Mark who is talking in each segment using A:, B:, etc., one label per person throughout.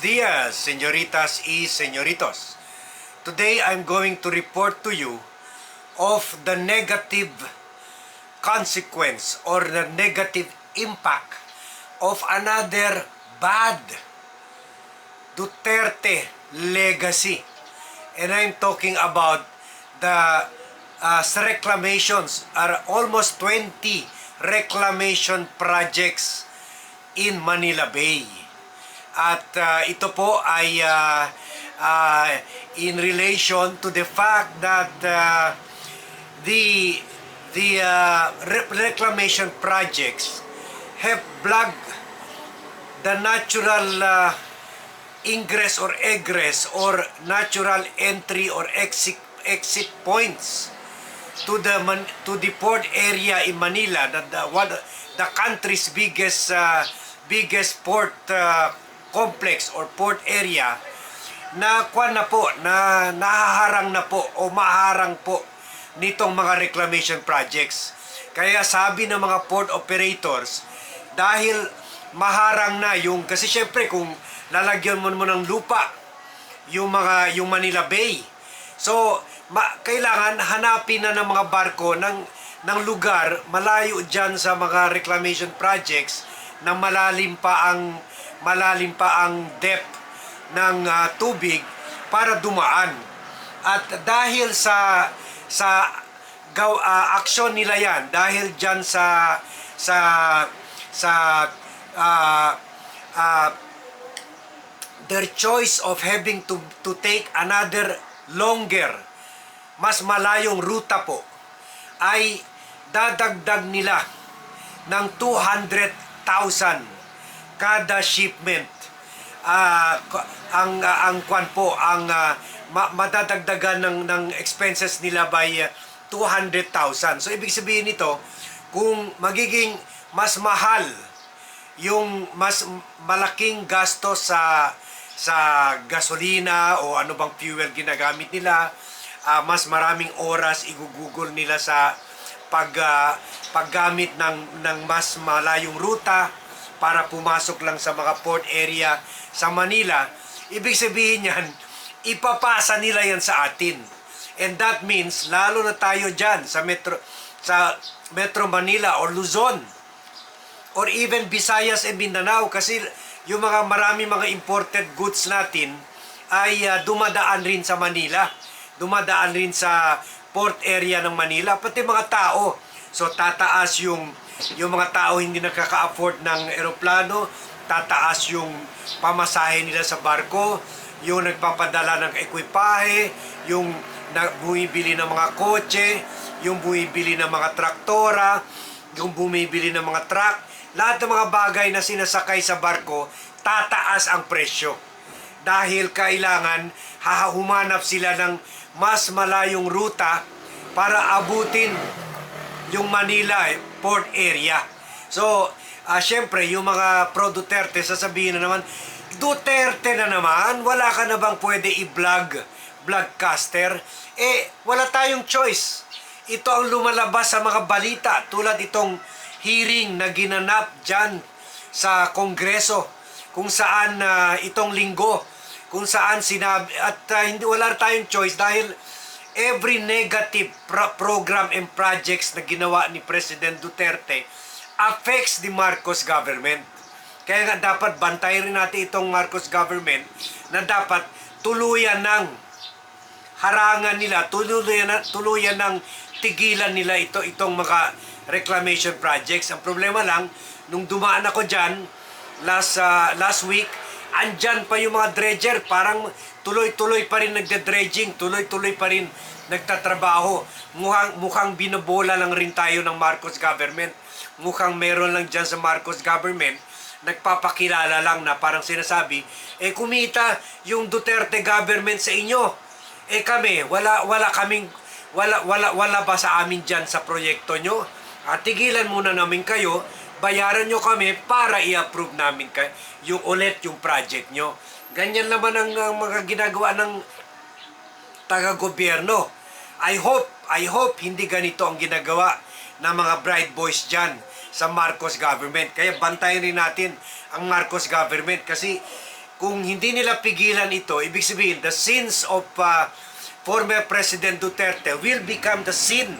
A: días, señoritas y señoritos. Today I'm going to report to you of the negative consequence or the negative impact of another bad Duterte legacy. And I'm talking about the uh, reclamations are almost 20 reclamation projects in Manila Bay. At uh, ito po ay uh, uh, in relation to the fact that uh, the the uh, re- reclamation projects have blocked the natural uh, ingress or egress or natural entry or exit exit points to the Man- to the port area in Manila that the one the country's biggest uh, biggest port uh, complex or port area na kwan na po na nahaharang na po o maharang po nitong mga reclamation projects. Kaya sabi ng mga port operators dahil maharang na yung kasi syempre kung lalagyan mo mo ng lupa yung mga yung Manila Bay. So, ma, kailangan hanapin na ng mga barko ng ng lugar malayo diyan sa mga reclamation projects na malalim pa ang malalim pa ang depth ng ah, tubig para dumaan. At dahil sa sa gaw ah, aksyon nila 'yan dahil diyan sa sa sa ah, ah, their choice of having to to take another longer mas malayong ruta po ay dadagdag nila ng 200,000 kada shipment k- ang ah, ang kwan po ang ma- madadagdagan ng ng expenses nila by ah, 200,000 so ibig sabihin nito kung magiging mas mahal yung mas malaking gasto sa sa gasolina o ano bang fuel ginagamit nila ah, mas maraming oras igugugol nila sa pag ah, paggamit ng ng mas malayong ruta para pumasok lang sa mga port area sa Manila ibig sabihin yan ipapasa nila yan sa atin and that means lalo na tayo diyan sa metro sa Metro Manila or Luzon or even Visayas and Mindanao kasi yung mga marami mga imported goods natin ay ah, dumadaan rin sa Manila. Dumadaan rin sa port area ng Manila pati mga tao. So tataas yung yung mga tao hindi nakaka-afford ng eroplano, tataas yung pamasahe nila sa barko, yung nagpapadala ng ekwipahe, yung bumibili ng mga kotse, yung bumibili ng mga traktora, yung bumibili ng mga truck, lahat ng mga bagay na sinasakay sa barko, tataas ang presyo. Dahil kailangan hahumanap sila ng mas malayong ruta para abutin yung Manila eh, port area. So, ah syempre, yung mga pro Duterte, sasabihin na naman, Duterte na naman, wala ka na bang pwede i-vlog, vlogcaster? Eh, wala tayong choice. Ito ang lumalabas sa mga balita, tulad itong hearing na ginanap dyan sa Kongreso, kung saan ah, itong linggo, kung saan sinabi, at ah, hindi wala tayong choice dahil every negative pro- program and projects na ginawa ni President Duterte affects the Marcos government. Kaya nga dapat bantayan rin natin itong Marcos government na dapat tuluyan ng harangan nila, tuluyan, na, tuluyan ng tigilan nila ito itong mga reclamation projects. Ang problema lang, nung dumaan ako dyan, last, ah, last week, andyan pa yung mga dredger, parang tuloy-tuloy pa rin nagde-dredging, tuloy-tuloy pa rin nagtatrabaho. Mukhang, mukhang binobola lang rin tayo ng Marcos government. Mukhang meron lang dyan sa Marcos government, nagpapakilala lang na parang sinasabi, eh kumita yung Duterte government sa inyo. Eh kami, wala wala kaming wala wala wala ba sa amin diyan sa proyekto nyo? At tigilan muna namin kayo, bayaran nyo kami para i-approve namin kay yung ulit yung project nyo. Ganyan naman ang, ang mga ginagawa ng taga-gobyerno. I hope, I hope hindi ganito ang ginagawa ng mga bright boys dyan sa Marcos government. Kaya bantayan rin natin ang Marcos government kasi kung hindi nila pigilan ito, ibig sabihin, the sins of uh, former President Duterte will become the sin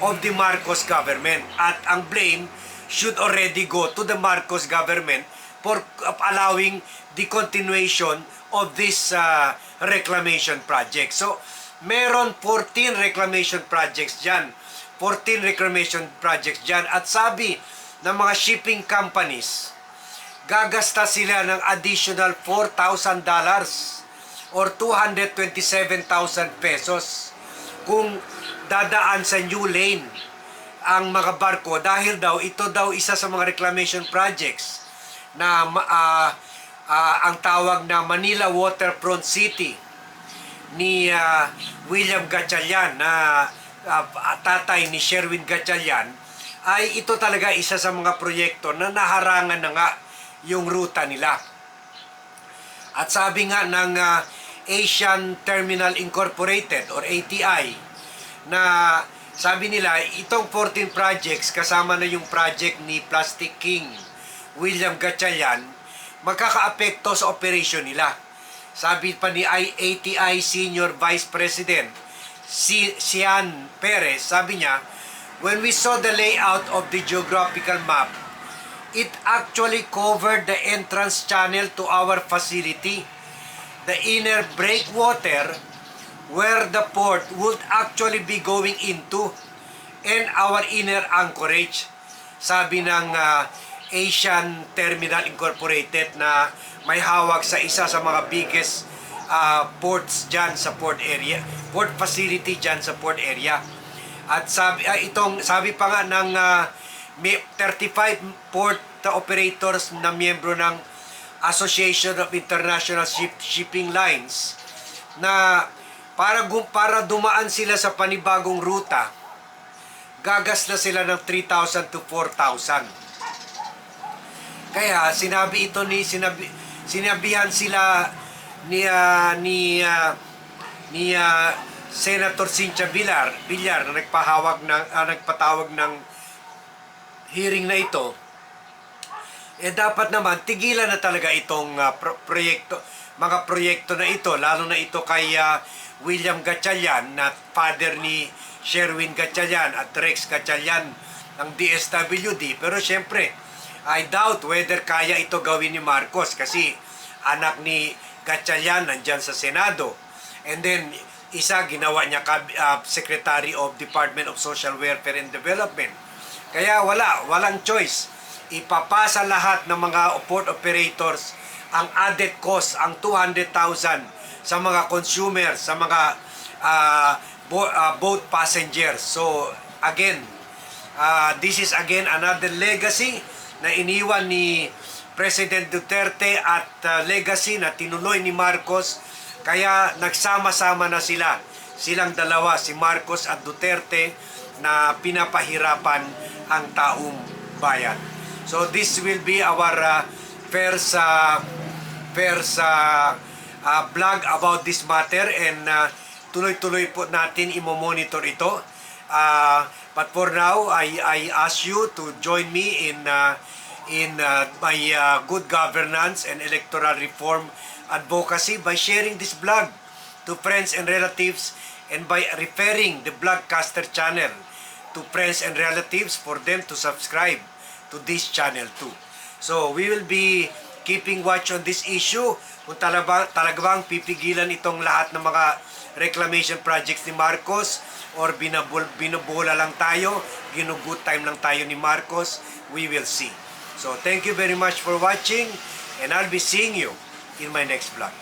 A: of the Marcos government. At ang blame should already go to the Marcos government for allowing the continuation of this uh, reclamation project. So, meron 14 reclamation projects dyan. 14 reclamation projects dyan. At sabi ng mga shipping companies, gagasta sila ng additional $4,000 or 227,000 pesos kung dadaan sa new lane ang mga barko dahil daw ito daw isa sa mga reclamation projects na ah, ah, ang tawag na Manila Waterfront City ni ah, William Gatchalian na ah, tatay ni Sherwin Gatchalian ay ito talaga isa sa mga proyekto na naharangan na nga yung ruta nila. At sabi nga ng ah, Asian Terminal Incorporated or ATI na sabi nila itong 14 projects kasama na yung project ni Plastic King William Gatchalian magkakaapekto sa operation nila. Sabi pa ni I- ATI Senior Vice President si Sian Perez, sabi niya, when we saw the layout of the geographical map, it actually covered the entrance channel to our facility. The inner breakwater where the port would actually be going into and our inner anchorage. Sabi ng ah, Asian Terminal Incorporated na may hawak sa isa sa mga biggest ah, ports dyan sa port area, port facility dyan sa port area. At sabi ah, itong sabi pa nga ng may 35 port operators na miyembro ng Association of International Ship, Shipping Lines na para para dumaan sila sa panibagong ruta gagas na sila ng 3,000 to 4,000. Kaya sinabi ito ni sinabi sinabihan sila ni ah, ni ah, ni ah, Senator Cynthia Villar, Villar na nagpahawag ng ah, nagpatawag ng hearing na ito. Eh dapat naman tigilan na talaga itong ah, pro- proyekto mga proyekto na ito lalo na ito kay ah, William Gatchalian na father ni Sherwin Gatchalian at Rex Gatchalian ng DSWD pero syempre I doubt whether kaya ito gawin ni Marcos kasi anak ni Gatchalian nandyan sa Senado. And then isa ginawa niya ah, Secretary of Department of Social Welfare and Development. Kaya wala, walang choice. Ipapasa lahat ng mga port operators ang added cost, ang 200,000 sa mga consumers, sa mga ah, bo- ah, boat passengers. So, again, ah, this is again another legacy na iniwan ni President Duterte at ah, legacy na tinuloy ni Marcos. Kaya nagsama-sama na sila. Silang dalawa, si Marcos at Duterte, na pinapahirapan ang taong bayan. So this will be our uh, first uh, first uh, uh, vlog about this matter and uh, tuloy-tuloy po natin imo-monitor ito. Uh, but for now, I I ask you to join me in uh, in uh, my uh, good governance and electoral reform advocacy by sharing this vlog to friends and relatives and by referring the Vlogcaster channel to friends and relatives for them to subscribe to this channel too. So we will be keeping watch on this issue kung talaga, talaga bang pipigilan itong lahat ng mga reclamation projects ni Marcos or binabul, binubola lang tayo, ginugood time lang tayo ni Marcos, we will see. So thank you very much for watching and I'll be seeing you in my next vlog.